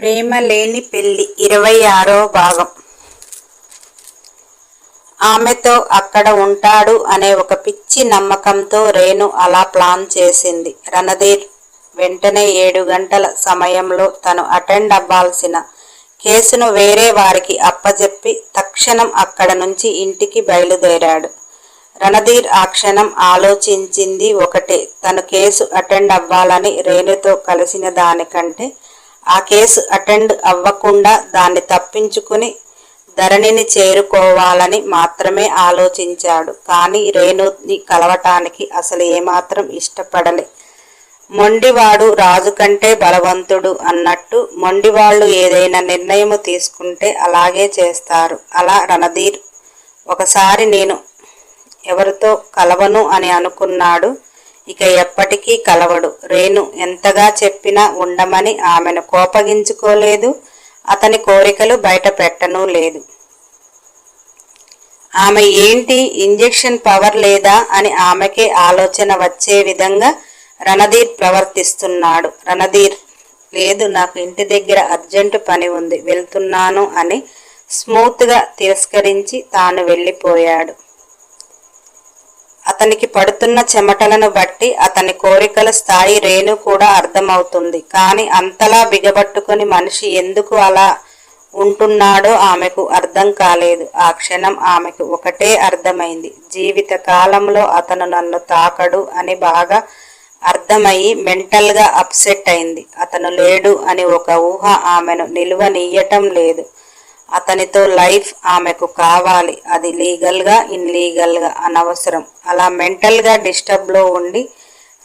ప్రేమ లేని పెళ్ళి ఇరవై ఆరో భాగం. ఆమెతో అక్కడ ఉంటాడు అనే ఒక పిచ్చి నమ్మకంతో రేణు అలా ప్లాన్ చేసింది. రణధీర్ వెంటనే ఏడు గంటల సమయంలో తను అటెండ్ అవ్వాల్సిన కేసును వేరే వారికి అప్పజెప్పి తక్షణం అక్కడ నుంచి ఇంటికి బయలుదేరాడు. రణధీర్ ఆ క్షణం ఆలోచించింది ఒకటే. తను కేసు అటెండ్ అవ్వాలని రేణుతో కలిసిన దానికంటే ఆ కేసు అటెండ్ అవ్వకుండా దాన్ని తప్పించుకుని ధరణిని చేరుకోవాలని మాత్రమే ఆలోచించాడు. కానీ రేణుని కలవటానికి అసలు ఏమాత్రం ఇష్టపడలే. మొండివాడు రాజు కంటే బలవంతుడు అన్నట్టు మొండివాళ్ళు ఏదైనా నిర్ణయము తీసుకుంటే అలాగే చేస్తారు. అలా రణధీర్ ఒకసారి నేను ఎవరితో కలవను అని అనుకున్నాడు. ఇక ఎప్పటికీ కలవడు. రేణు ఎంతగా చెప్పినా ఉండమని ఆమెను కోపగించుకోలేదు. అతని కోరికలు బయట పెట్టనూ లేదు. ఆమె ఏంటి? ఇంజెక్షన్ పవర్ లేదా? అని ఆమెకే ఆలోచన వచ్చే విధంగా రణధీర్ ప్రవర్తిస్తున్నాడు. రణధీర్ లేదు నాకు ఇంటి దగ్గర అర్జెంటు పని ఉంది వెళ్తున్నాను అని స్మూత్గా తిరస్కరించి తాను వెళ్ళిపోయాడు. అతనికి పడుతున్న చెమటలను బట్టి అతని కోరికల స్థాయి రేణు కూడా అర్థమవుతుంది. కానీ అంతలా బిగబట్టుకుని మనిషి ఎందుకు అలా ఉంటున్నాడో ఆమెకు అర్థం కాలేదు. ఆ క్షణం ఆమెకు ఒకటే అర్థమైంది. జీవిత కాలంలో అతను నన్ను తాకడు అని బాగా అర్థమయ్యి మెంటల్గా అప్సెట్ అయింది. అతను లేడు అని ఒక ఊహ ఆమెను నిలువనీయటం లేదు. అతనితో లైఫ్ ఆమెకు కావాలి. అది లీగల్గా ఇన్లీగల్గా అనవసరం. అలా మెంటల్గా డిస్టర్బ్లో ఉండి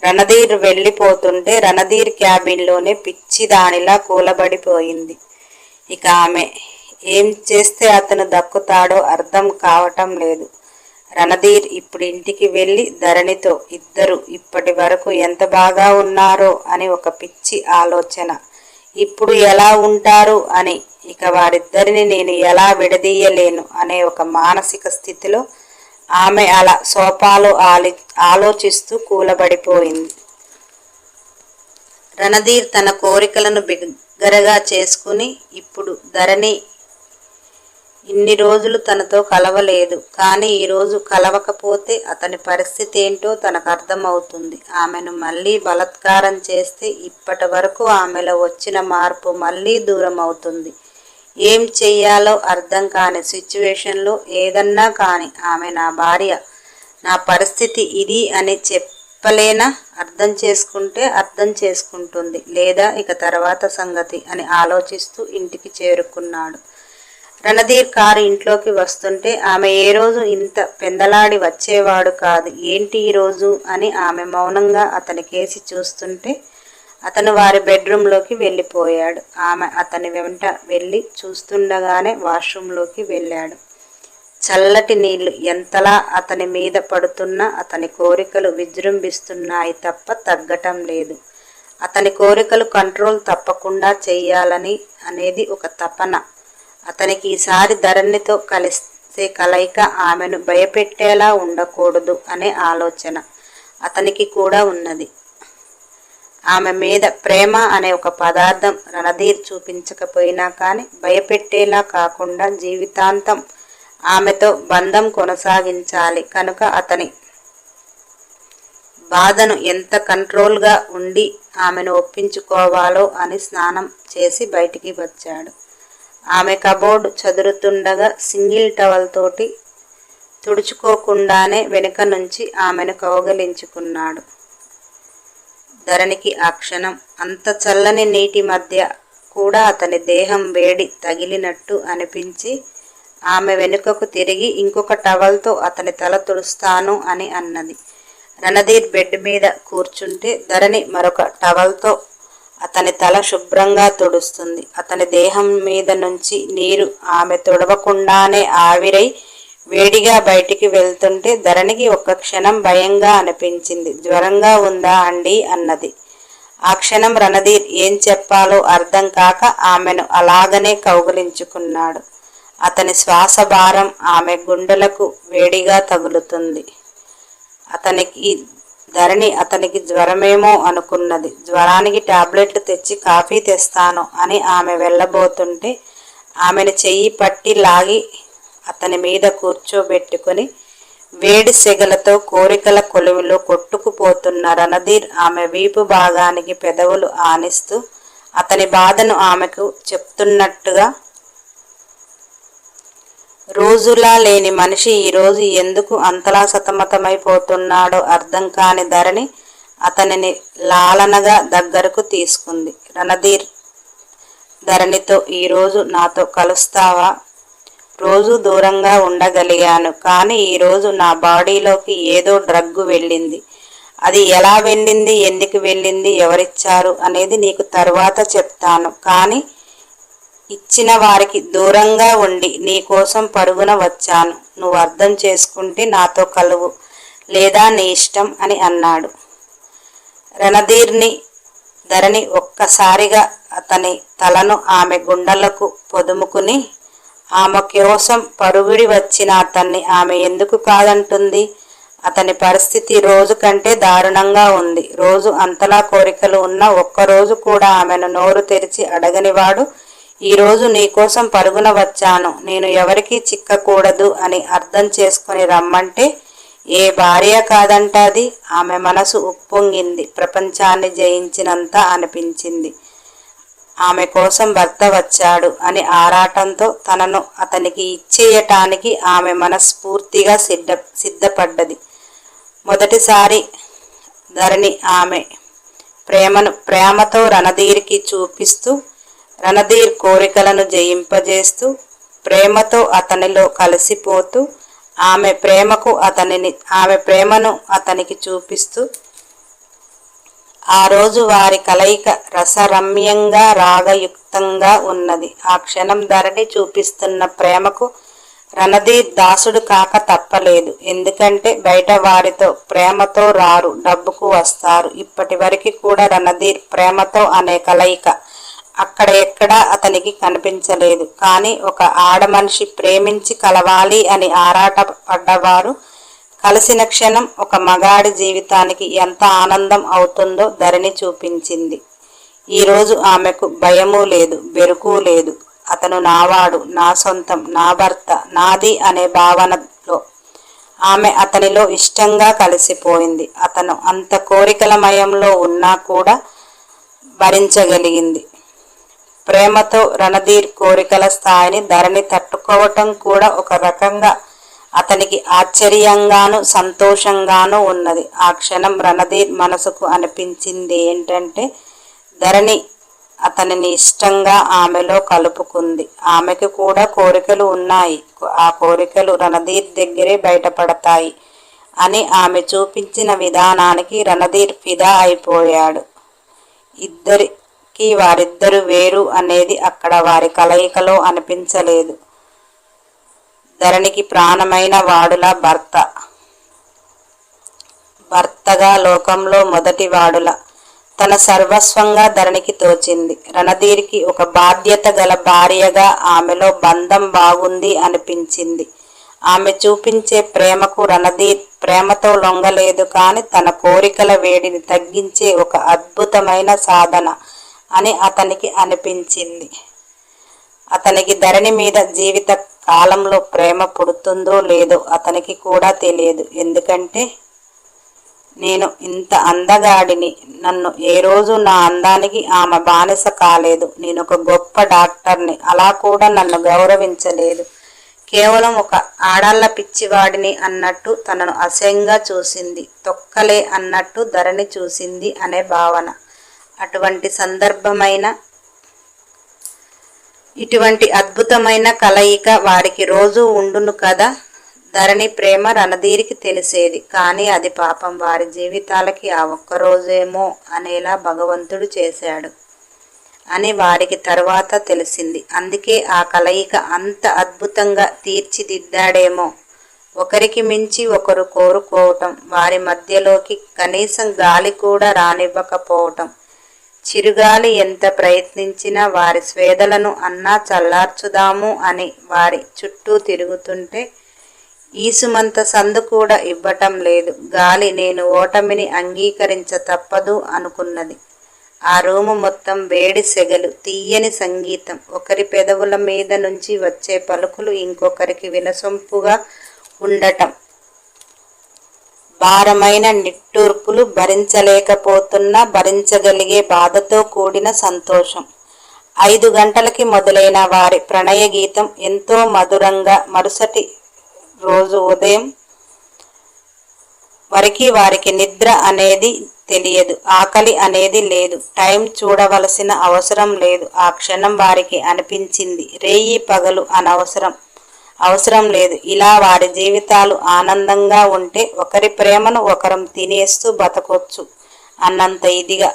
రణధీర్ వెళ్ళిపోతుంటే రణధీర్ క్యాబిన్లోనే పిచ్చి దానిలా కూలబడిపోయింది. ఇక ఆమె ఏం చేస్తే అతను దక్కుతాడో అర్థం కావటం లేదు. రణధీర్ ఇప్పుడు ఇంటికి వెళ్ళి ధరణితో ఇద్దరు ఇప్పటి వరకు ఎంత బాగా ఉన్నారో అని ఒక పిచ్చి ఆలోచన. ఇప్పుడు ఎలా ఉంటారు? అని ఇక వారిద్దరిని నేను ఎలా విడదీయలేను అనే ఒక మానసిక స్థితిలో ఆమె అలా సోపాలు ఆలి ఆలోచిస్తూ కూలబడిపోయింది. రణధీర్ తన కోరికలను బిగ్గరగా చేసుకుని ఇప్పుడు ధరణి ఇన్ని రోజులు తనతో కలవలేదు. కానీ ఈరోజు కలవకపోతే అతని పరిస్థితి ఏంటో తనకు అర్థమవుతుంది. ఆమెను మళ్ళీ బలత్కారం చేస్తే ఇప్పటి వరకు ఆమెలో వచ్చిన మార్పు మళ్ళీ దూరం అవుతుంది ఏం చెయ్యాలో అర్థం కాని సిచ్యువేషన్లో ఏదన్నా కానీ ఆమె నా భార్య నా పరిస్థితి ఇది అని చెప్పలేనా? అర్థం చేసుకుంటే అర్థం చేసుకుంటుంది. లేదా ఇక తర్వాత సంగతి అని ఆలోచిస్తూ ఇంటికి చేరుకున్నాడు. రణధీర్ కారు ఇంట్లోకి వస్తుంటే ఆమె ఏ రోజు ఇంత పెందలాడి వచ్చేవాడు కాదు ఏంటి ఈరోజు అని ఆమె మౌనంగా అతని కేసి చూస్తుంటే అతను వారి బెడ్రూమ్లోకి వెళ్ళిపోయాడు. ఆమె అతని వెంట వెళ్ళి చూస్తుండగానే వాష్రూమ్లోకి వెళ్ళాడు. చల్లటి నీళ్ళు ఎంతలా అతని మీద పడుతున్నా అతని కోరికలు విజృంభిస్తున్నాయి తప్ప తగ్గటం లేదు. అతని కోరికలు కంట్రోల్ తప్పకుండా చేయాలని అనేది ఒక తపన. అతనికి ఈసారి ధరణితో కలిస్తే కలయిక ఆమెను భయపెట్టేలా ఉండకూడదు అనే ఆలోచన అతనికి కూడా ఉన్నది. ఆమె మీద ప్రేమ అనే ఒక పదార్థం రణధీర్ చూపించకపోయినా కానీ భయపెట్టేలా కాకుండా జీవితాంతం ఆమెతో బంధం కొనసాగించాలి. కనుక అతని బాధను ఎంత కంట్రోల్గా ఉండి ఆమెను ఒప్పించుకోవాలో అని స్నానం చేసి బయటికి వచ్చాడు. ఆమె కబోర్డ్ చదురుతుండగా సింగిల్ టవల్ తోటి తుడుచుకోకుండానే వెనుక నుంచి ఆమెను కౌగలించుకున్నాడు. ధరణికి ఆ క్షణం అంత చల్లని నీటి మధ్య కూడా అతని దేహం వేడి తగిలినట్టు అనిపించి ఆమె వెనుకకు తిరిగి ఇంకొక టవల్తో అతని తల తుడుస్తాను అని అన్నది. రణధీర్ బెడ్ మీద కూర్చుంటే ధరణి మరొక టవల్తో అతని తల శుభ్రంగా తుడుస్తుంది. అతని దేహం మీద నుంచి నీరు ఆమె తుడవకుండానే ఆవిరై వేడిగా బయటికి వెళ్తుంటే ధరణికి ఒక్క క్షణం భయంగా అనిపించింది. జ్వరంగా ఉందా అండి? అన్నది. ఆ క్షణం రణధీర్ ఏం చెప్పాలో అర్థం కాక ఆమెను అలాగనే కౌగులించుకున్నాడు. అతని శ్వాస భారం ఆమె గుండెలకు వేడిగా తగులుతుంది. అతనికి ధరణి అతనికి జ్వరమేమో అనుకున్నది. జ్వరానికి టాబ్లెట్లు తెచ్చి కాఫీ తెస్తాను అని ఆమె వెళ్ళబోతుంటే ఆమెను చెయ్యి పట్టి లాగి అతని మీద కూర్చోబెట్టుకుని వేడి సెగలతో కోరికల కొలువులో కొట్టుకుపోతున్న రణధీర్ ఆమె వీపు భాగానికి పెదవులు ఆనిస్తూ అతని బాధను ఆమెకు చెప్తున్నట్టుగా రోజులా లేని మనిషి ఈరోజు ఎందుకు అంతలా సతమతమైపోతున్నాడో అర్థం కాని ధరణి అతనిని లాలనగా దగ్గరకు తీసుకుంది. రణధీర్ ధరణితో ఈరోజు నాతో కలుస్తావా? రోజు దూరంగా ఉండగలిగాను. కానీ ఈరోజు నా బాడీలోకి ఏదో డ్రగ్గు వెళ్ళింది. అది ఎలా వెళ్ళింది ఎందుకు వెళ్ళింది ఎవరిచ్చారు అనేది నీకు తర్వాత చెప్తాను. కానీ ఇచ్చిన వారికి దూరంగా ఉండి నీ కోసం పరుగున వచ్చాను. నువ్వు అర్థం చేసుకుంటే నాతో కలువు లేదా నీ ఇష్టం అని అన్నాడు. రణధీర్ని ధరణి ఒక్కసారిగా అతని తలను ఆమె గుండెలకు పొదుముకుని ఆమె కోసం పరుగుడి వచ్చిన అతన్ని ఆమె ఎందుకు కాదంటుంది? అతని పరిస్థితి రోజు కంటే దారుణంగా ఉంది. రోజు అంతలా కోరికలు ఉన్న ఒక్కరోజు కూడా ఆమెను నోరు తెరిచి అడగనివాడు. ఈరోజు నీకోసం పరుగున వచ్చాను. నేను ఎవరికీ చిక్కకూడదు అని అర్థం చేసుకుని రమ్మంటే ఏ భార్య కాదంటాది? ఆమె మనసు ఉప్పొంగింది. ప్రపంచాన్ని జయించినంత అనిపించింది. ఆమె కోసం భర్త వచ్చాడు అని ఆరాటంతో తనను అతనికి ఇచ్చేయటానికి ఆమె మనస్ఫూర్తిగా సిద్ధ సిద్ధపడ్డది. మొదటిసారి ధరణి ఆమె ప్రేమను ప్రేమతో రణధీర్కి చూపిస్తూ రణధీర్ కోరికలను జయింపజేస్తూ ప్రేమతో అతనిలో కలిసిపోతూ ఆమె ప్రేమకు అతనిని ఆమె ప్రేమను అతనికి చూపిస్తూ ఆ రోజు వారి కలయిక రసరమ్యంగా రాగయుక్తంగా ఉన్నది. ఆ క్షణం ధరణి చూపిస్తున్న ప్రేమకు రణధీర్ దాసుడు కాక తప్పలేదు. ఎందుకంటే బయట వారితో ప్రేమతో రారు డబ్బుకు వస్తారు. ఇప్పటి వరకు కూడా రణధీర్ ప్రేమతో అనే కలయిక అక్కడ ఎక్కడా అతనికి కనిపించలేదు. కానీ ఒక ఆడమనిషి ప్రేమించి కలవాలి అని ఆరాట పడ్డవారు కలిసిన క్షణం ఒక మగాడి జీవితానికి ఎంత ఆనందం అవుతుందో ధరణి చూపించింది. ఈరోజు ఆమెకు భయము లేదు బెరుకు లేదు. అతను నావాడు నా సొంతం నా భర్త నాది అనే భావనలో ఆమె అతనిలో ఇష్టంగా కలిసిపోయింది. అతను అంత కోరికల మయంలో ఉన్నా కూడా భరించగలిగింది. ప్రేమతో రణధీర్ కోరికల స్థాయిని ధరణి తట్టుకోవటం కూడా ఒక రకంగా అతనికి ఆశ్చర్యంగాను సంతోషంగాను ఉన్నది. ఆ క్షణం రణధీర్ మనసుకు అనిపించింది ఏంటంటే ధరణి అతనిని ఇష్టంగా ఆమెలో కలుపుకుంది. ఆమెకు కూడా కోరికలు ఉన్నాయి. ఆ కోరికలు రణధీర్ దగ్గరే బయటపడతాయి అని ఆమె చూపించిన విధానానికి రణధీర్ ఫిదా అయిపోయాడు. ఇద్దరికి వారిద్దరు వేరు అనేది అక్కడ వారి కలయికలో అనిపించలేదు. ధరణికి ప్రాణమైన వాడుల భర్త. భర్తగా లోకంలో మొదటి వాడుల. తన సర్వస్వంగా ధరణికి తోచింది. రణధీర్కి ఒక బాధ్యత గల భార్యగా ఆమెలో బంధం బాగుంది అనిపించింది. ఆమె చూపించే ప్రేమకు రణధీర్ ప్రేమతో లొంగలేదు కానీ తన కోరికల వేడిని తగ్గించే ఒక అద్భుతమైన సాధన అని అతనికి అనిపించింది. అతనికి ధరణి మీద జీవిత కాలంలో ప్రేమ పుడుతుందో లేదో అతనికి కూడా తెలియదు. ఎందుకంటే నేను ఇంత అందగాడిని. నన్ను ఏ రోజు నా అందానికి ఆమె బానిస కాలేదు. నేను ఒక గొప్ప డాక్టర్ని. అలా కూడా నన్ను గౌరవించలేదు. కేవలం ఒక ఆడాళ్ళ పిచ్చివాడిని అన్నట్టు తనను అసహ్యంగా చూసింది. తొక్కలే అన్నట్టు ధరణి చూసింది అనే భావన. అటువంటి సందర్భమైన ఇటువంటి అద్భుతమైన కలయిక వారికి రోజు ఉండును కదా? ధరణి ప్రేమ రణధీరికి తెలిసేది. కానీ అది పాపం వారి జీవితాలకి ఆ ఒక్కరోజేమో అనేలా భగవంతుడు చేశాడు అని వారికి తర్వాత తెలిసింది. అందుకే ఆ కలయిక అంత అద్భుతంగా తీర్చిదిద్దాడేమో. ఒకరికి మించి ఒకరు కోరుకోవటం వారి మధ్యలోకి కనీసం గాలి కూడా రానివ్వకపోవటం. చిరుగాలి ఎంత ప్రయత్నించినా వారి స్వేదలను అన్నా చల్లార్చుదాము అని వారి చుట్టూ తిరుగుతుంటే ఈసుమంత సందు కూడా ఇవ్వటం లేదు. గాలి నేను ఓటమిని అంగీకరించ తప్పదు అనుకున్నది. ఆ రూము మొత్తం వేడి సెగలు తీయని సంగీతం. ఒకరి పెదవుల మీద నుంచి వచ్చే పలుకులు ఇంకొకరికి వినసొంపుగా ఉండటం. భారమైన నిట్టూర్పులు భరించలేకపోతున్నా భరించగలిగే బాధతో కూడిన సంతోషం. ఐదు గంటలకి మొదలైన వారి ప్రణయ గీతం ఎంతో మధురంగా మరుసటి రోజు ఉదయం వరికి వారికి నిద్ర అనేది తెలియదు ఆకలి అనేది లేదు టైం చూడవలసిన అవసరం లేదు. ఆ క్షణం వారికి అనిపించింది. రేయి పగలు అనవసరం. అవసరం లేదు. ఇలా వారి జీవితాలు ఆనందంగా ఉంటే ఒకరి ప్రేమను ఒకరం తినేస్తూ బతకొచ్చు అన్నంత ఇదిగా.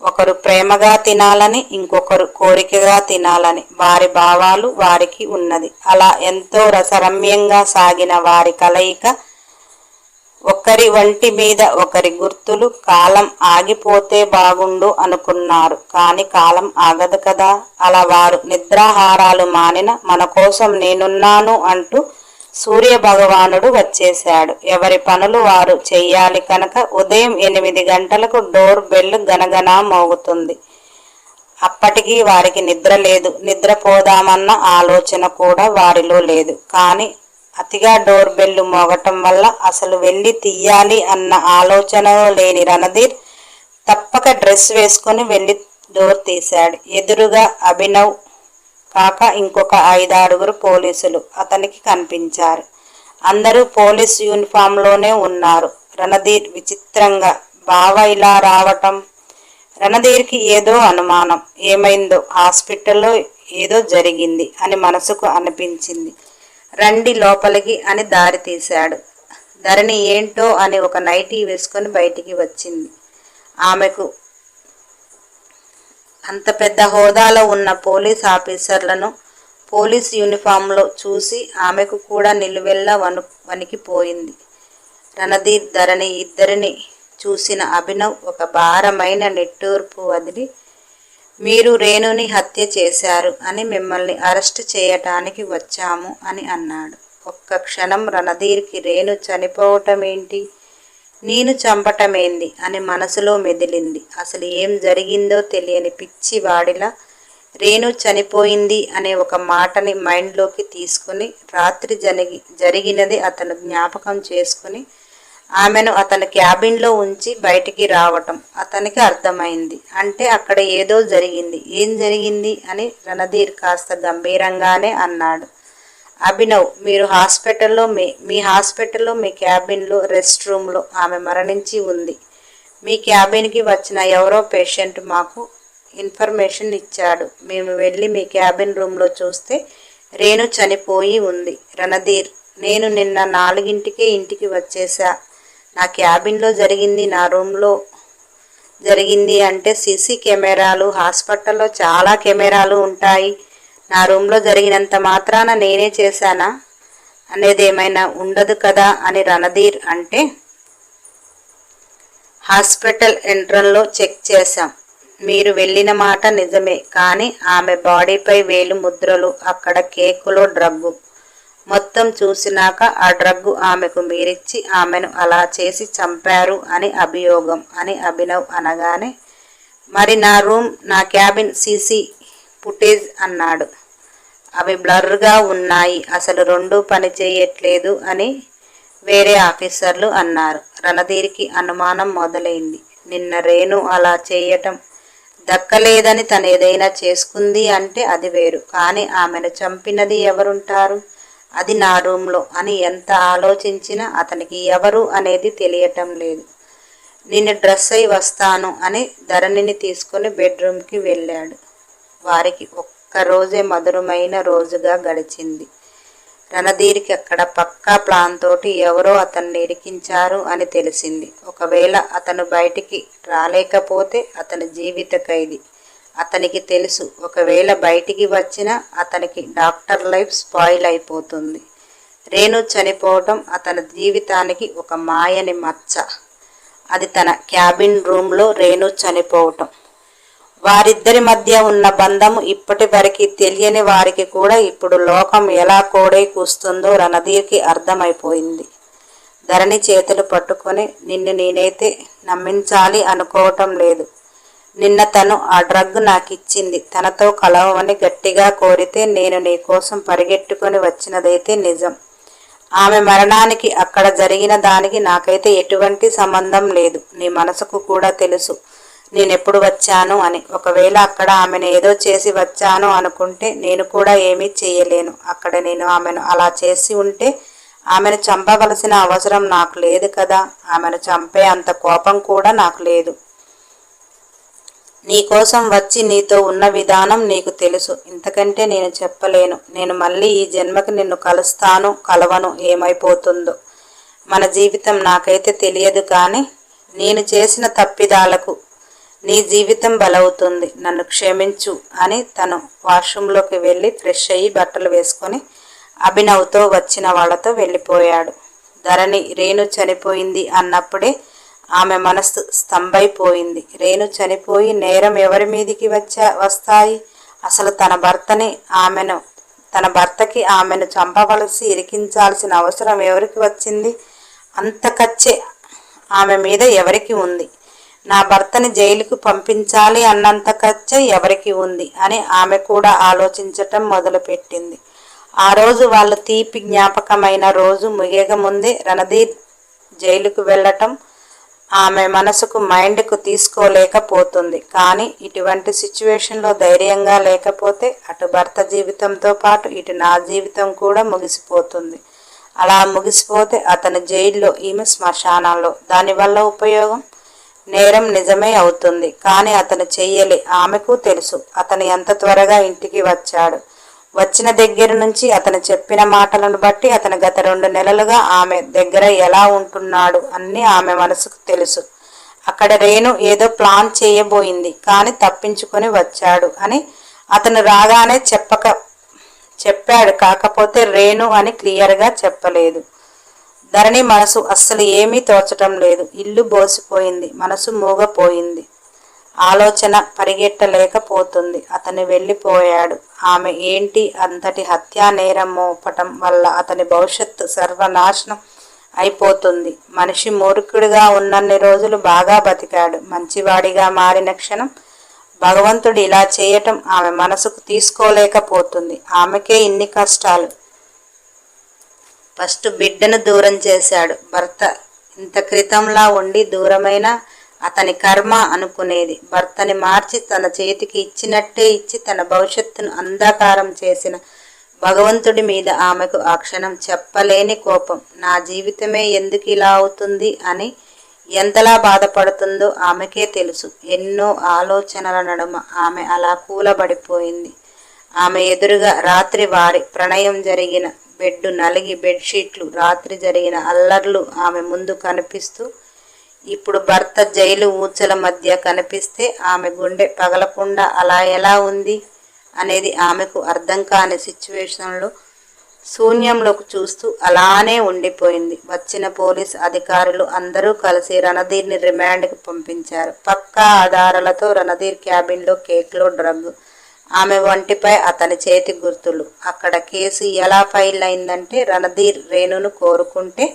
ఒకరు ప్రేమగా తినాలని ఇంకొకరు కోరికగా తినాలని. వారి భావాలు వారికి ఉన్నది. అలా ఎంతో రసరమ్యంగా సాగిన వారి కలయిక ఒకరి వంటి మీద ఒకరి గుర్తులు కాలం ఆగిపోతే బాగుండు అనుకున్నారు. కాని కాలం ఆగదు కదా. అలా వారు నిద్రాహారాలు మానిన మన కోసం నేనున్నాను అంటూ సూర్య భగవానుడు వచ్చేశాడు. ఎవరి పనులు వారు చెయ్యాలి కనుక ఉదయం ఎనిమిది గంటలకు డోర్ బెల్ గనగనా మోగుతుంది. అప్పటికి వారికి నిద్ర లేదు. నిద్రపోదామన్న ఆలోచన కూడా వారిలో లేదు. కానీ అతిగా డోర్ బెల్లు మోగటం వల్ల అసలు వెళ్ళి తీయాలి అన్న ఆలోచన లేని రణధీర్ తప్పక డ్రెస్ వేసుకొని వెళ్ళి డోర్ తీశాడు. ఎదురుగా అభినవ్ కాక ఇంకొక ఐదారుగురు పోలీసులు అతనికి కనిపించారు. అందరూ పోలీస్ యూనిఫామ్లోనే ఉన్నారు. రణధీర్ విచిత్రంగా బావ ఇలా రావటం రణధీర్కి ఏదో అనుమానం ఏమైందో హాస్పిటల్లో ఏదో జరిగింది అని మనసుకు అనిపించింది. రండి లోపలికి అని దారి తీశాడు. ధరణి ఏంటో అని ఒక నైటీ వేసుకొని బయటికి వచ్చింది. ఆమెకు అంత పెద్ద హోదాలో ఉన్న పోలీస్ ఆఫీసర్లను పోలీస్ యూనిఫామ్లో చూసి ఆమెకు కూడా నిలువెల్లా వణు వణికిపోయింది. రణధీర్ ధరణి ఇద్దరిని చూసిన అభినవ్ ఒక భారమైన నిట్టూర్పు వదిలి మీరు రేణుని హత్య చేశారు అని మిమ్మల్ని అరెస్ట్ చేయటానికి వచ్చాము అని అన్నాడు. ఒక్క క్షణం రణధీర్కి రేణు చనిపోవటమేంటి? నేను చంపటమేంది? అని మనసులో మెదిలింది. అసలు ఏం జరిగిందో తెలియని పిచ్చి వాడిలా రేణు చనిపోయింది అనే ఒక మాటని మైండ్లోకి తీసుకుని రాత్రి జరిగి జరిగినది అతను జ్ఞాపకం చేసుకుని ఆమెను అతని క్యాబిన్లో ఉంచి బయటికి రావటం అతనికి అర్థమైంది. అంటే అక్కడ ఏదో జరిగింది. ఏం జరిగింది అని రణధీర్ కాస్త గంభీరంగానే అన్నాడు. అభినవ్ మీరు హాస్పిటల్లో మీ మీ హాస్పిటల్లో మీ క్యాబిన్లో రెస్ట్ రూమ్లో ఆమె మరణించి ఉంది. మీ క్యాబిన్కి వచ్చిన ఎవరో పేషెంట్ మాకు ఇన్ఫర్మేషన్ ఇచ్చాడు. మేము వెళ్ళి మీ క్యాబిన్ రూమ్లో చూస్తే రేణు చనిపోయి ఉంది. రణధీర్ నేను నిన్న నాలుగింటికే ఇంటికి వచ్చేసా. నా క్యాబిన్లో జరిగింది నా రూమ్లో జరిగింది అంటే సీసీ కెమెరాలు హాస్పిటల్లో చాలా కెమెరాలు ఉంటాయి. నా రూమ్లో జరిగినంత మాత్రాన నేనే చేశానా? అనేది ఏమైనా ఉండదు కదా అని రణధీర్ అంటే హాస్పిటల్ ఎంట్రన్లో చెక్ చేశాం. మీరు వెళ్ళిన మాట నిజమే కానీ ఆమె బాడీపై వేలు ముద్రలు అక్కడ కేకులో డ్రగ్గు. మొత్తం చూసినాక ఆ డ్రగ్గు ఆమెకు మీరిచ్చి ఆమెను అలా చేసి చంపారు అని అభియోగం అని అభినవ్ అనగానే మరి నా రూమ్ నా క్యాబిన్ సీసీ ఫుటేజ్ అన్నాడు. అవి బ్లర్గా ఉన్నాయి అసలు రెండు పని చేయట్లేదు అని వేరే ఆఫీసర్లు అన్నారు. రణధీర్కి అనుమానం మొదలైంది. నిన్న రేణు అలా చేయటం దక్కలేదని తను ఏదైనా చేసుకుంది అంటే అది వేరు. కానీ ఆమెను చంపినది ఎవరుంటారు? అది నా రూమ్లో అని ఎంత ఆలోచించినా అతనికి ఎవరు అనేది తెలియటం లేదు. నేను డ్రెస్ అయి వస్తాను అని ధరణిని తీసుకుని బెడ్రూమ్కి వెళ్ళాడు. వారికి ఒక్క రోజే మధురమైన రోజుగా గడిచింది. రణధీర్కి అక్కడ పక్కా ప్లాన్ తోటి ఎవరో అతన్ని ఇరికించారు అని తెలిసింది. ఒకవేళ అతను బయటికి రాలేకపోతే అతని జీవిత ఖైదీ. అతనికి తెలుసు. ఒకవేళ బయటికి వచ్చినా అతనికి డాక్టర్ లైఫ్ స్పాయిల్ అయిపోతుంది. రేణు చనిపోవటం అతని జీవితానికి ఒక మాయని మచ్చ. అది తన క్యాబిన్ రూమ్లో రేణు చనిపోవటం. వారిద్దరి మధ్య ఉన్న బంధము ఇప్పటి వరకు తెలియని వారికి కూడా ఇప్పుడు లోకం ఎలా కోడై కూస్తుందో రణధీర్కి అర్థమైపోయింది. ధరణి చేతులు పట్టుకొని నిన్ను నేనైతే నమ్మించాలి అనుకోవటం లేదు. నిన్న తను ఆ డ్రగ్ నాకు ఇచ్చింది తనతో కలవమని గట్టిగా కోరితే నేను నీ కోసం పరిగెట్టుకొని వచ్చినదైతే నిజం. ఆమె మరణానికి అక్కడ జరిగిన దానికి నాకైతే ఎటువంటి సంబంధం లేదు. నీ మనసుకు కూడా తెలుసు. నేనెప్పుడు వచ్చాను అని. ఒకవేళ అక్కడ ఆమెను ఏదో చేసి వచ్చాను అనుకుంటే నేను కూడా ఏమీ చేయలేను. అక్కడ నేను ఆమెను అలా చేసి ఉంటే ఆమెను చంపవలసిన అవసరం నాకు లేదు కదా. ఆమెను చంపే అంత కోపం కూడా నాకు లేదు. నీకోసం వచ్చి నీతో ఉన్న విధానం నీకు తెలుసు. ఇంతకంటే నేను చెప్పలేను. నేను మళ్ళీ ఈ జన్మకి నిన్ను కలుస్తాను కలవను ఏమైపోతుందో. మన జీవితం నాకైతే తెలియదు కానీ నేను చేసిన తప్పిదాలకు నీ జీవితం బలవుతుంది. నన్ను క్షమించు అని తను వాష్రూంలోకి వెళ్ళి ఫ్రెష్ అయ్యి బట్టలు వేసుకొని అభినవ్తో వచ్చిన వాళ్ళతో వెళ్ళిపోయాడు. ధరణి రేణు చనిపోయింది అన్నప్పుడే ఆమె మనస్సు స్తంభైపోయింది. రేణు చనిపోయి నేరం ఎవరి మీదికి వచ్చా వస్తాయి? అసలు తన భర్తని ఆమెను తన భర్తకి ఆమెను చంపవలసి ఇరికించాల్సిన అవసరం ఎవరికి వచ్చింది? అంత కచ్చే ఆమె మీద ఎవరికి ఉంది? నా భర్తని జైలుకు పంపించాలి అన్నంత ఖర్చు ఎవరికి ఉంది? అని ఆమె కూడా ఆలోచించటం మొదలుపెట్టింది. ఆ రోజు వాళ్ళ తీపి జ్ఞాపకమైన రోజు ముగియక ముందే రణధీర్ జైలుకు వెళ్ళటం ఆమె మనసుకు మైండ్కు తీసుకోలేకపోతుంది. కానీ ఇటువంటి సిచ్యువేషన్లో ధైర్యంగా లేకపోతే అటు భర్త జీవితంతో పాటు ఇటు నా జీవితం కూడా ముగిసిపోతుంది. అలా ముగిసిపోతే అతను జైల్లో ఈమె శ్మశానాల్లో దానివల్ల ఉపయోగం? నేరం నిజమే అవుతుంది. కానీ అతను చెయ్యలే. ఆమెకు తెలుసు. అతను ఎంత త్వరగా ఇంటికి వచ్చాడు. వచ్చిన దగ్గర నుంచి అతను చెప్పిన మాటలను బట్టి అతను గత రెండు నెలలుగా ఆమె దగ్గర ఎలా ఉంటున్నాడు అన్ని ఆమె మనసుకు తెలుసు. అక్కడ రేణు ఏదో ప్లాన్ చేయబోయింది కానీ తప్పించుకొని వచ్చాడు అని అతను రాగానే చెప్పక చెప్పాడు. కాకపోతే రేణు అని క్లియర్గా చెప్పలేదు. ధరణి మనసు అస్సలు ఏమీ తోచటం లేదు. ఇల్లు బోసిపోయింది. మనసు మూగపోయింది. ఆలోచన పరిగెట్టలేకపోతుంది. అతను వెళ్ళిపోయాడు. ఆమె ఏంటి అంతటి హత్యా నేరం మోపటం వల్ల అతని భవిష్యత్తు సర్వనాశనం అయిపోతుంది. మనిషి మూర్ఖుడిగా ఉన్నన్ని రోజులు బాగా బతికాడు. మంచివాడిగా మారిన క్షణం భగవంతుడు ఇలా చేయటం ఆమె మనసుకు తీసుకోలేకపోతుంది. ఆమెకే ఇన్ని కష్టాలు. ఫస్ట్ బిడ్డను దూరం చేశాడు. భర్త ఇంత క్రితంలా ఉండి దూరమైన అతని కర్మ అనుకునేది. భర్తని మార్చి తన చేతికి ఇచ్చినట్టే ఇచ్చి తన భవిష్యత్తును అంధకారం చేసిన భగవంతుడి మీద ఆమెకు ఆ క్షణం చెప్పలేని కోపం. నా జీవితమే ఎందుకు ఇలా అవుతుంది అని ఎంతలా బాధపడుతుందో ఆమెకే తెలుసు. ఎన్నో ఆలోచనల నడుమ ఆమె అలా కూలబడిపోయింది. ఆమె ఎదురుగా రాత్రి వారి ప్రణయం జరిగిన బెడ్ నలిగి బెడ్షీట్లు రాత్రి జరిగిన అల్లర్లు ఆమె ముందు కనిపిస్తూ ఇప్పుడు భర్త జైలు ఊచల మధ్య కనిపిస్తే ఆమె గుండె పగలకుండా అలా ఎలా ఉంది అనేది ఆమెకు అర్థం కాని సిచ్యువేషన్లో శూన్యంలోకి చూస్తూ అలానే ఉండిపోయింది. వచ్చిన పోలీస్ అధికారులు అందరూ కలిసి రణధీర్ని రిమాండ్కి పంపించారు. పక్కా ఆధారాలతో రణధీర్ క్యాబిన్లో కేక్లో డ్రగ్ ఆమె వంటిపై అతని చేతి గుర్తులు. అక్కడ కేసు ఎలా ఫైల్ అయిందంటే రణధీర్ రేణును కోరుకుంటే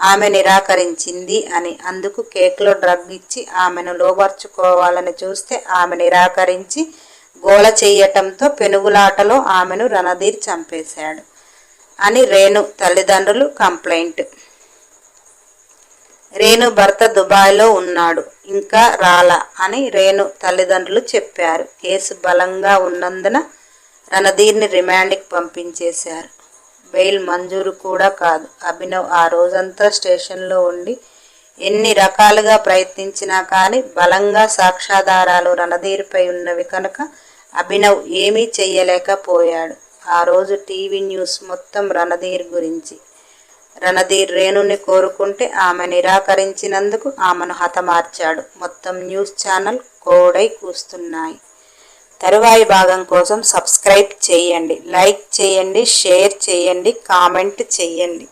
ఆమె నిరాకరించింది అని. అందుకు కేక్లో డ్రగ్ ఇచ్చి ఆమెను లోబర్చుకోవాలని చూస్తే ఆమె నిరాకరించి గోల చెయ్యటంతో పెనుగులాటలో ఆమెను రణధీర్ చంపేశాడు అని రేణు తల్లిదండ్రులు కంప్లైంట్. రేణు భర్త దుబాయ్లో ఉన్నాడు ఇంకా రాలా అని రేణు తల్లిదండ్రులు చెప్పారు. కేసు బలంగా ఉన్నందున రణధీర్ని రిమాండ్కి పంపించేశారు. బెయిల్ మంజూరు కూడా కాదు. అభినవ్ ఆ రోజంతా స్టేషన్లో ఉండి ఎన్ని రకాలుగా ప్రయత్నించినా కానీ బలంగా సాక్ష్యాధారాలు రణధీర్పై ఉన్నవి కనుక అభినవ్ ఏమీ చెయ్యలేకపోయాడు. ఆ రోజు టీవీ న్యూస్ మొత్తం రణధీర్ గురించి. రణధీర్ రేణుని కోరుకుంటే ఆమె నిరాకరించినందుకు ఆమెను హతమార్చాడు. మొత్తం న్యూస్ ఛానల్ కోడై కూస్తున్నాయి. తరువాయి భాగం కోసం సబ్స్క్రైబ్ చేయండి లైక్ చేయండి షేర్ చేయండి కామెంట్ చేయండి.